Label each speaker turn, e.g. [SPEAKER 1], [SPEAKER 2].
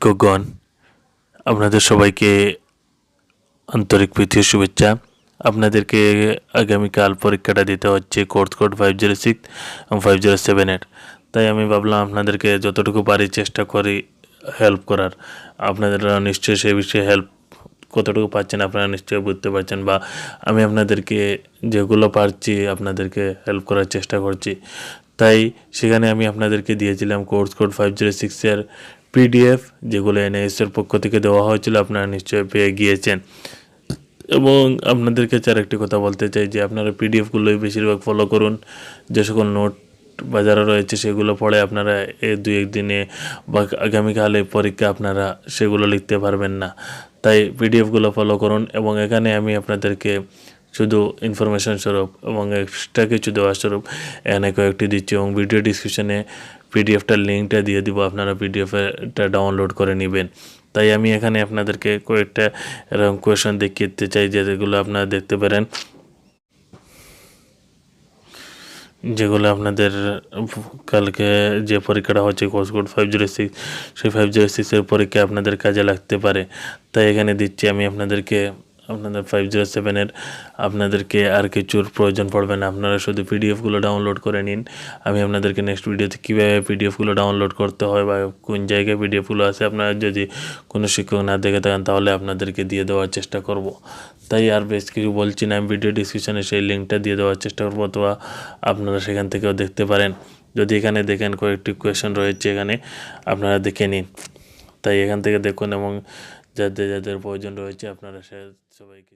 [SPEAKER 1] শিক্ষকগণ, আপনাদের সবাইকে আন্তরিক প্রীতি ও শুভেচ্ছা। আপনাদেরকে আগামীকাল পরীক্ষাটা দিতে হচ্ছে course code five zero six five zero সেভেনের তাই আমি ভাবলাম আপনাদেরকে যতটুকু পারি চেষ্টা করি হেল্প করার। আপনারা নিশ্চয়ই সে বিষয়ে হেল্প কতটুকু পাচ্ছেন আপনারা নিশ্চয়ই বুঝতে পারছেন বা আমি আপনাদেরকে যেগুলো পারছি আপনাদেরকে হেল্প করার চেষ্টা করছি। তাই সেখানে আমি আপনাদেরকে দিয়েছিলাম কোর্স কোড ফাইভ জিরো সিক্সের পিডিএফ যেগুলো এনএসের পক্ষ থেকে দেওয়া হয়েছিল, আপনারা নিশ্চয়ই পেয়ে গিয়েছেন। এবং আপনাদেরকে চার একটি কথা বলতে চাই, যে আপনারা পিডিএফগুলোই বেশিরভাগ ফলো করুন। যে সকল নোট বাজারে রয়েছে সেগুলো পড়ে আপনারা এ দুই একদিনে বা আগামীকালে পরীক্ষা আপনারা সেগুলো লিখতে পারবেন না। তাই পিডিএফগুলো ফলো করুন এবং এখানে আমি আপনাদেরকে শুধু ইনফরমেশন স্বরূপ এবং এক্সট্রা কিছু দেওয়া স্বরূপ, এখানে কয়েকটি দিচ্ছি এবং ভিডিও ডিসক্রিপশনে পিডিএফটার লিঙ্কটা দিয়ে দিব, আপনারা পিডিএফটা ডাউনলোড করে নেবেন। তাই আমি এখানে আপনাদেরকে কয়েকটা, এরকম কোয়েশন দেখিয়ে চাই, যেগুলো আপনারা দেখতে পারেন। যেগুলো আপনাদের কালকে যে পরীক্ষাটা হচ্ছে course code five zero six সেই ফাইভ জিরো সিক্সের পরীক্ষা আপনাদের কাজে লাগতে পারে। তাই এখানে দিচ্ছি, আমি আপনাদেরকে আপনাদের ফাইভ জিরো সেভেনের আপনাদেরকে আর কিছুর প্রয়োজন পড়বে না। আপনারা শুধু পিডিএফগুলো ডাউনলোড করে নিন। আমি আপনাদেরকে নেক্সট ভিডিওতে কীভাবে পিডিএফগুলো ডাউনলোড করতে হয় বা কোন জায়গায় পিডিএফগুলো আছে, আপনারা যদি কোনো শিক্ষক না দেখে থাকেন, তাহলে আপনাদেরকে দিয়ে দেওয়ার চেষ্টা করব। তাই আর বেশ কিছু বলছি না, আমি ভিডিও ডিসক্রিপশনে সেই লিঙ্কটা দিয়ে দেওয়ার চেষ্টা করব, অথবা আপনারা সেখান থেকেও দেখতে পারেন। যদি এখানে দেখেন কয়েকটি কোয়েশন রয়েছে এখানে, আপনারা দেখে নিন। তাই এখান থেকে দেখুন এবং যাদের যাদের প্রয়োজন রয়েছে আপনারা সে সবাইকে